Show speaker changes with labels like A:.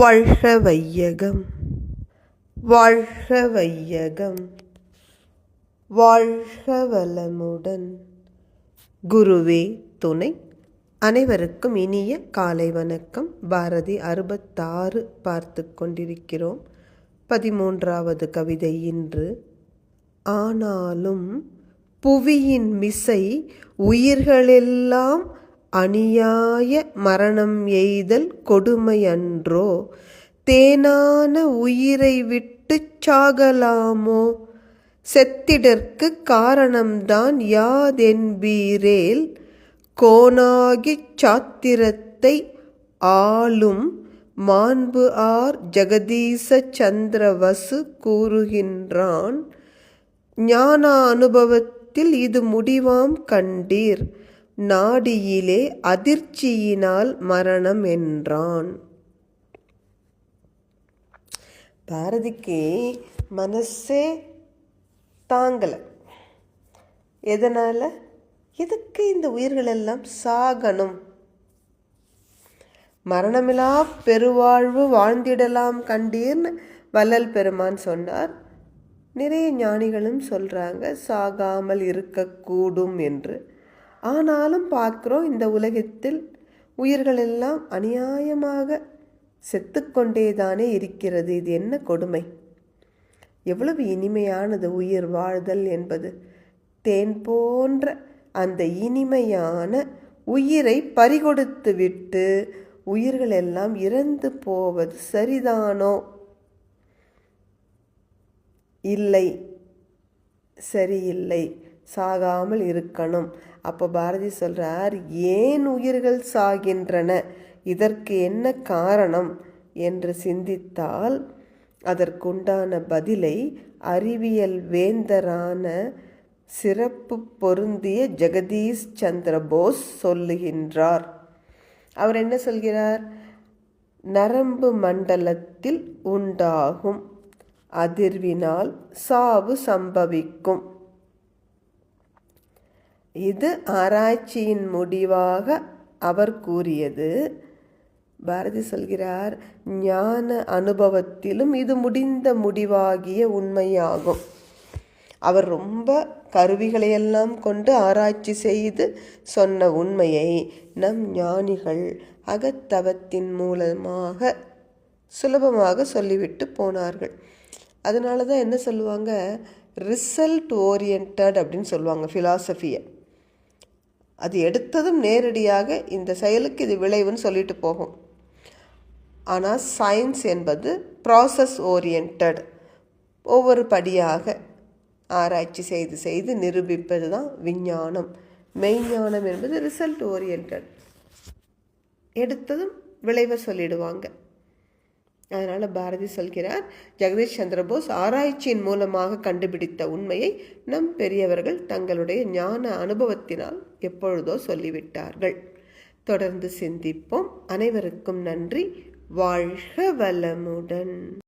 A: வாழ்க வையகம் வாழ்க வையகம் வாழ்க வளமுடன் குருவே துணை. அனைவருக்கும் இனிய காலை வணக்கம். பாரதி அறுபத்தாறு பார்த்து கொண்டிருக்கிறோம். பதிமூன்றாவது கவிதை இன்று. ஆனாலும் புவியின் மிசை உயிர்களெல்லாம் அநியாய மரணம் எய்தல் கொடுமையன்றோ? தேனான உயிரை விட்டுச் சாகலாமோ? செத்திடற்கு காரணம்தான் யாதென்பீரேல் கோனாகிச் சாத்திரத்தை ஆளும் மாண்பு ஆர் ஜெகதீச சந்திரவசு கூறுகின்றான். ஞான அனுபவத்தில் இது முடிவாம் கண்டீர். நாடியிலே அதிர்ச்சியினால் மரணம் என்றான். பாரதிக்கு மனசே தாங்கலை. எதனால்? எதுக்கு இந்த உயிர்கள் எல்லாம் சாகணும்? மரணமிலா பெருவாழ்வு வாழ்ந்திடலாம் கண்டீர்னு வள்ளல் பெருமான் சொன்னார். நிறைய ஞானிகளும் சொல்கிறாங்க சாகாமல் இருக்கக்கூடும் என்று. ஆனாலும் பார்க்குறோம் இந்த உலகத்தில் உயிர்கள் எல்லாம் அநியாயமாக செத்துக்கொண்டே தானே இருக்கிறது. இது என்ன கொடுமை? எவ்வளவு இனிமையானது உயிர் வாழ்தல் என்பது. தேன் போன்ற அந்த இனிமையான உயிரை பறிகொடுத்து விட்டு உயிர்கள் எல்லாம் இறந்து போவது சரிதானோ? இல்லை. சரியில்லை. சாகாமல் இருக்கணும். அப்போ பாரதி சொல்கிறார் ஏன் உயிர்கள் சாகின்றன? இதற்கு என்ன காரணம்? என்று சிந்தித்தால் அதற்குண்டான பதிலை அறிவியல் வேந்தரான சிறப்பு பொருந்திய ஜெகதீஷ் சந்திர போஸ் சொல்லுகின்றார். அவர் என்ன சொல்கிறார்? நரம்பு மண்டலத்தில் உண்டாகும் அதிர்வினால் சாவு சம்பவிக்கும். இது ஆராய்ச்சியின் முடிவாக அவர் கூறியது. பாரதி சொல்கிறார் ஞான அனுபவத்திலும் இது முடிந்த முடிவாகிய உண்மையாகும். அவர் ரொம்ப கருவிகளையெல்லாம் கொண்டு ஆராய்ச்சி செய்து சொன்ன உண்மையை நம் ஞானிகள் அகத்தவத்தின் மூலமாக சுலபமாக சொல்லிவிட்டு போனார்கள். அதனால தான் என்ன சொல்லுவாங்க? ரிசல்ட் ஓரியன்ட் அப்படின்னு சொல்லுவாங்க ஃபிலாசபியை அது எடுத்ததும் நேரடியாக இந்த செயலுக்கு இது விளைவுன்னு சொல்லிட்டு போகும். ஆனால் சயின்ஸ் என்பது ப்ராசஸ் ஓரியன்ட் ஒவ்வொரு படியாக ஆராய்ச்சி செய்து செய்து நிரூபிப்பது தான் விஞ்ஞானம். மெய்ஞானம் என்பது ரிசல்ட் ஓரியன்ட் எடுத்ததும் விளைவை சொல்லிடுவாங்க. அதனால் பாரதி சொல்கிறார் ஜெகதீஷ் சந்திரபோஸ் ஆராய்ச்சியின் மூலமாக கண்டுபிடித்த உண்மையை நம் பெரியவர்கள் தங்களுடைய ஞான அனுபவத்தினால் எப்பொழுதோ சொல்லிவிட்டார்கள். தொடர்ந்து சிந்திப்போம். அனைவருக்கும் நன்றி. வாழ்க வளமுடன்.